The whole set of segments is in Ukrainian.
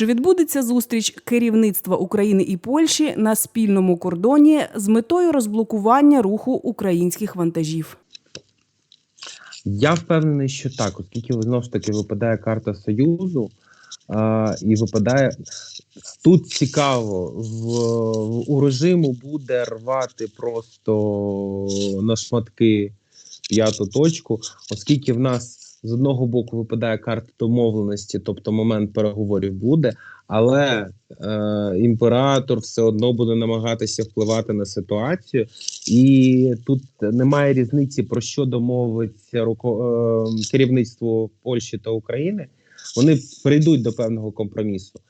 Чи відбудеться зустріч керівництва України і Польщі на спільному кордоні з метою розблокування руху українських вантажів? Я впевнений, що так, оскільки знову ж таки випадає карта Союзу, а, і випадає тут цікаво, в, в у режиму буде рвати просто на шматки п'яту точку, оскільки в нас з одного боку випадає карта домовленості, тобто момент переговорів буде, але е, імператор все одно буде намагатися впливати на ситуацію, і тут немає різниці про що домовиться руко, е, керівництво Польщі та України. Вони прийдуть до певного компромісу,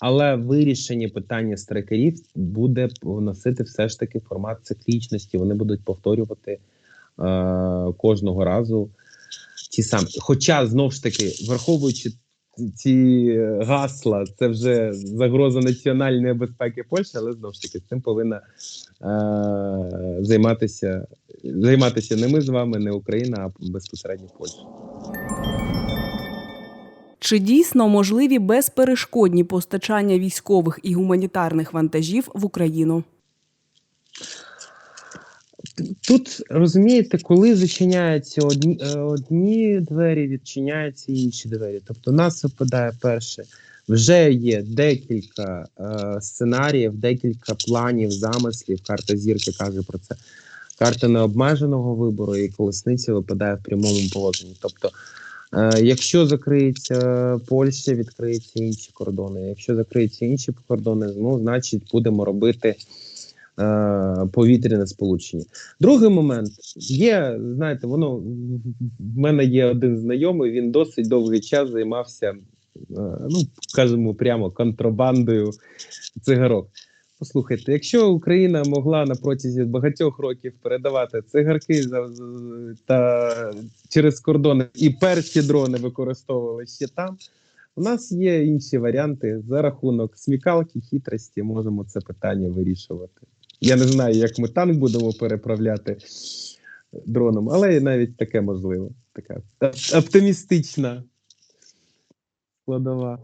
але вирішення питання страйкерів буде носити все ж таки формат циклічності. Вони будуть повторювати е, кожного разу ті самі. Хоча знов ж таки, враховуючи ці гасла, це вже загроза національної безпеки Польщі, але знов ж таки цим повинна е, займатися займатися не ми з вами, не Україна, а безпосередньо Польща. Чи дійсно можливі безперешкодні постачання військових і гуманітарних вантажів в Україну? Тут розумієте, коли зачиняються одні, е, одні двері, відчиняються інші двері. Тобто, нас випадає перше, вже є декілька е, сценаріїв, декілька планів, замислів. Карта зірки каже про це. Карта необмеженого вибору і колесниця випадає в прямому положенні. Тобто, е, якщо закриється Польща, відкриються інші кордони. Якщо закриються інші кордони, ну значить будемо робити. Е, повітряне сполучення. Другий момент є, знаєте, воно в мене є один знайомий, він досить довгий час займався, е, ну кажемо прямо контрабандою цигарок. Послухайте, якщо Україна могла на протязі багатьох років передавати цигарки за та через кордони і перші дрони використовували ще там. У нас є інші варіанти за рахунок смікалки, хитрості, можемо це питання вирішувати. Я не знаю, як ми танк будемо переправляти дроном, але навіть таке можливо. Така оптимістична складова.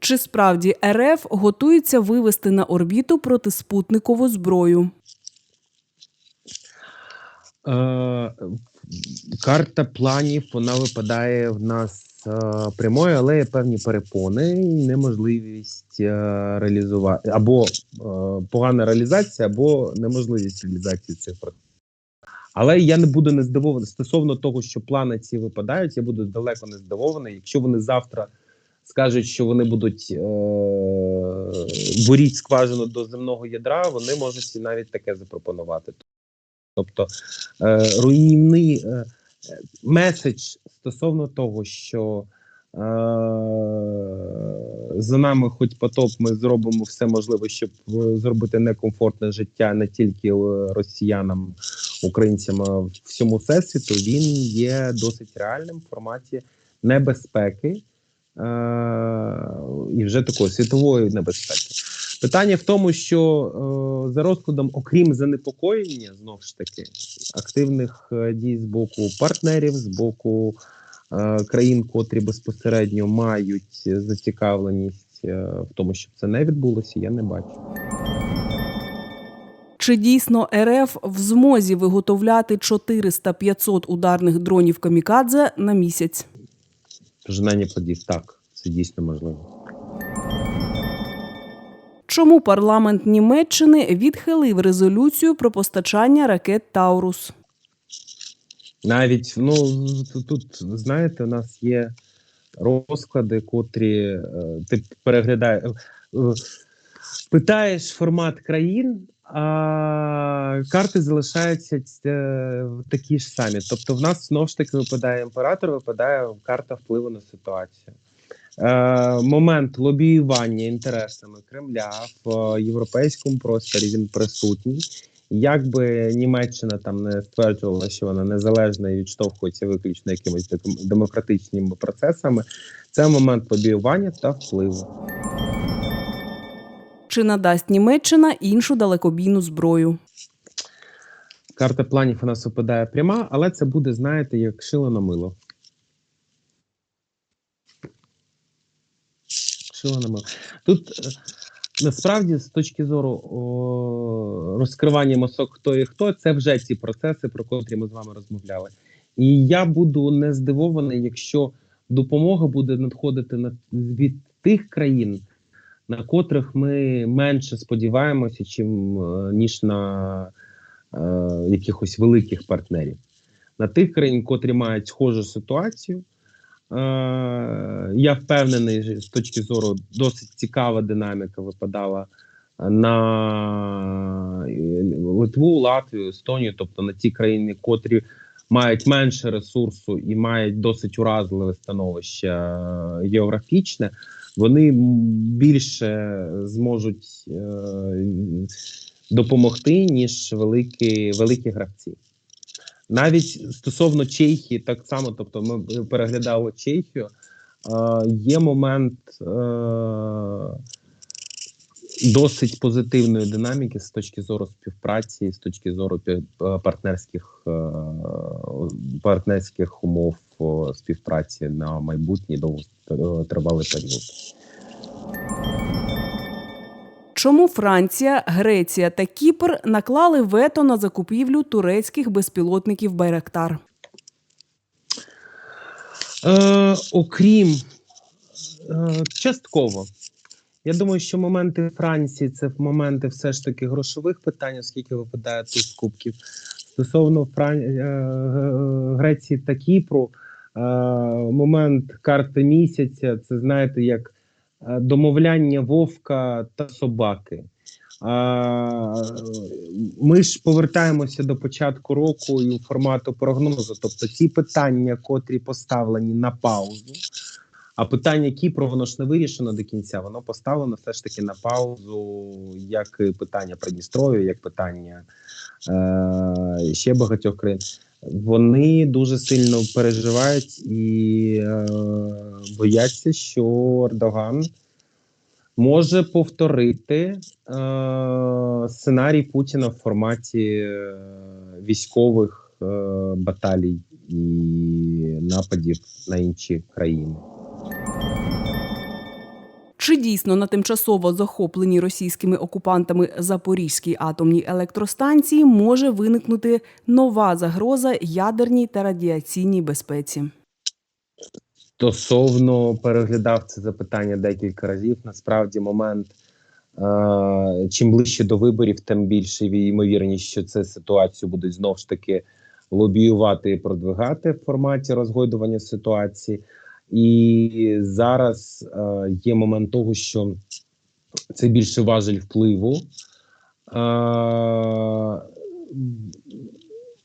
Чи справді РФ готується вивести на орбіту протиспутникову зброю? Е, карта планів вона випадає в нас е, прямою, але певні перепони неможливість е, реалізувати або е, погана реалізація, або неможливість реалізації цих процесів. Але я не буду не здивований стосовно того, що плани ці випадають. Я буду далеко не здивований, якщо вони завтра скажуть, що вони будуть е, боріть скважину до земного ядра, вони можуть навіть таке запропонувати. Тобто е, руйнівний е, меседж стосовно того, що е, за нами, хоч потоп, ми зробимо все можливе, щоб е, зробити некомфортне життя не тільки е, росіянам, українцям, а всьому всесвіту, він є досить реальним в форматі небезпеки е, і вже такої світової небезпеки. Питання в тому, що е, за розкладом, окрім занепокоєння, знову ж таки, активних е, дій з боку партнерів, з боку е, країн, котрі безпосередньо мають зацікавленість е, в тому, щоб це не відбулося, я не бачу. Чи дійсно РФ в змозі виготовляти 400-500 ударних дронів камікадзе на місяць? Пожинання плодів так, це дійсно можливо. Чому парламент Німеччини відхилив резолюцію про постачання ракет Таурус? Навіть ну тут, знаєте, у нас є розклади, котрі е, ти переглядаєш, е, питаєш формат країн, а карти залишаються е, такі ж самі. Тобто, в нас знову ж таки випадає імператор, випадає карта впливу на ситуацію. Е, момент лобіювання інтересами Кремля в е, європейському просторі він присутній. Як би Німеччина там не стверджувала, що вона незалежна і відштовхується виключно якимись демократичними процесами, це момент лобіювання та впливу. Чи надасть Німеччина іншу далекобійну зброю? Карта планів у нас випадає пряма, але це буде, знаєте, як шило на мило. Фальшивими. Тут е, насправді з точки зору о, розкривання масок хто і хто, це вже ці процеси, про котрі ми з вами розмовляли. І я буду не здивований, якщо допомога буде надходити на від тих країн, на котрих ми менше сподіваємося, чим е, ніж на е, якихось великих партнерів. На тих країн, котрі мають схожу ситуацію. Е, я впевнений, з точки зору досить цікава динаміка випадала на е, Литву, Латвію, Естонію, тобто на ті країни, котрі мають менше ресурсу і мають досить уразливе становище е, географічне, вони більше зможуть допомогти, ніж великі, великі гравці. Навіть стосовно Чехії, так само, тобто, ми переглядали Чехію. Є момент е, досить позитивної динаміки з точки зору співпраці, з точки зору е, партнерських, е, партнерських умов співпраці на майбутній довготривалий період. Чому Франція, Греція та Кіпр наклали вето на закупівлю турецьких безпілотників Байрактар? Е, окрім е, частково. Я думаю, що моменти Франції це моменти все ж таки грошових питань, оскільки випадає тут з кубків. Стосовно Фран... е, Греції та Кіпру, е, момент карти місяця це знаєте, як е, домовляння вовка та собаки. Ми ж повертаємося до початку року і у формату прогнозу. Тобто ті питання, котрі поставлені на паузу, а питання Кіпру, воно ж не вирішено до кінця. Воно поставлено все ж таки на паузу, як питання Придністров'я, як питання е, ще багатьох країн. Вони дуже сильно переживають і е, бояться, що Ердоган може повторити е, сценарій Путіна в форматі е, військових е, баталій і нападів на інші країни. Чи дійсно на тимчасово захопленій російськими окупантами Запорізькій атомній електростанції може виникнути нова загроза ядерній та радіаційній безпеці? Стосовно переглядав це запитання декілька разів. Насправді, момент е, чим ближче до виборів, тим більше ймовірність, що це ситуацію будуть знов ж таки лобіювати і продвигати в форматі розгойдування ситуації. І зараз е, є момент того, що це більше важель впливу. Е,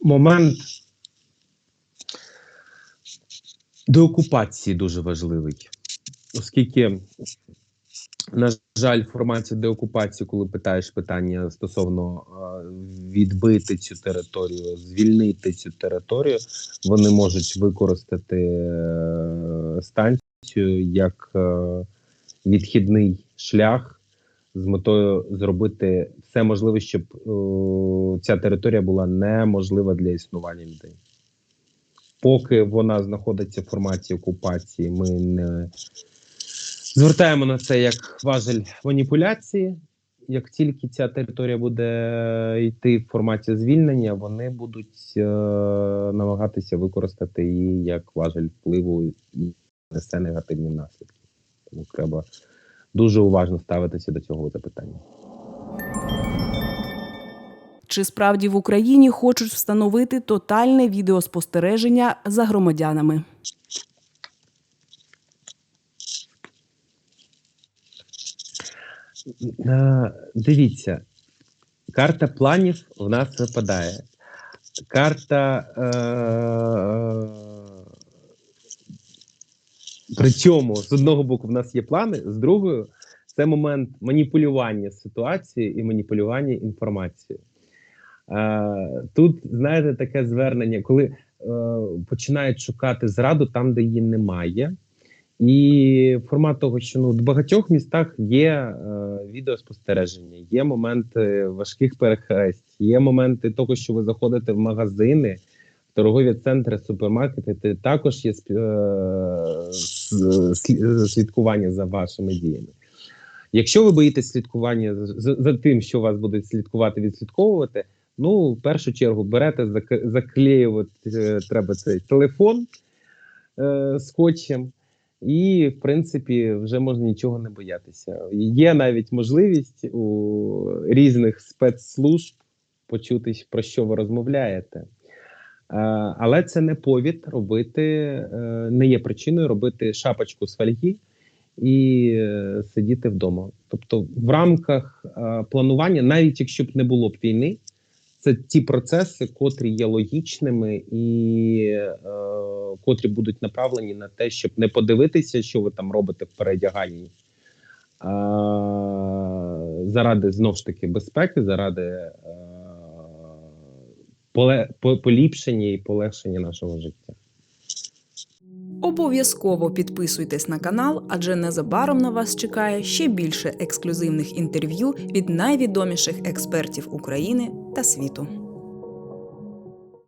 момент деокупації дуже важливий, оскільки, на жаль, в форматі деокупації, коли питаєш питання стосовно відбити цю територію, звільнити цю територію, вони можуть використати е, станцію як е, відхідний шлях з метою зробити все можливе, щоб е, ця територія була неможлива для існування людей. Поки вона знаходиться в форматі окупації, ми не звертаємо на це як важель маніпуляції. Як тільки ця територія буде йти в форматі звільнення, вони будуть е, намагатися використати її як важель впливу і несе негативні наслідки. Тому треба дуже уважно ставитися до цього запитання. Чи справді в Україні хочуть встановити тотальне відеоспостереження за громадянами? Е, Дивіться, карта планів в нас випадає. Карта. Е- при цьому з одного боку в нас є плани, з другого це момент маніпулювання ситуацією і маніпулювання інформацією. Е, тут, знаєте, таке звернення, коли е, починають шукати зраду там, де її немає. І формат того, що ну в багатьох містах є е, відеоспостереження, є моменти важких перехресть, є моменти того, що ви заходите в магазини, в торгові центри, супермаркети також є е, слідкування за вашими діями. Якщо ви боїтесь слідкування за, за тим, що вас будуть слідкувати, відслідковувати, ну в першу чергу берете, заклеювати е, треба цей телефон е, скотчем, і в принципі вже можна нічого не боятися. Є навіть можливість у різних спецслужб почути, про що ви розмовляєте. Е, Але це не повід робити, е, не є причиною робити шапочку з фольги і е, сидіти вдома. Тобто, в рамках е, планування, навіть якщо б не було б війни, це ті процеси, котрі є логічними і е, котрі будуть направлені на те, щоб не подивитися, що ви там робите в передяганні. А, заради знов ж таки безпеки, заради е, поліпшення і полегшення нашого життя. Обов'язково підписуйтесь на канал, адже незабаром на вас чекає ще більше ексклюзивних інтерв'ю від найвідоміших експертів України та світу.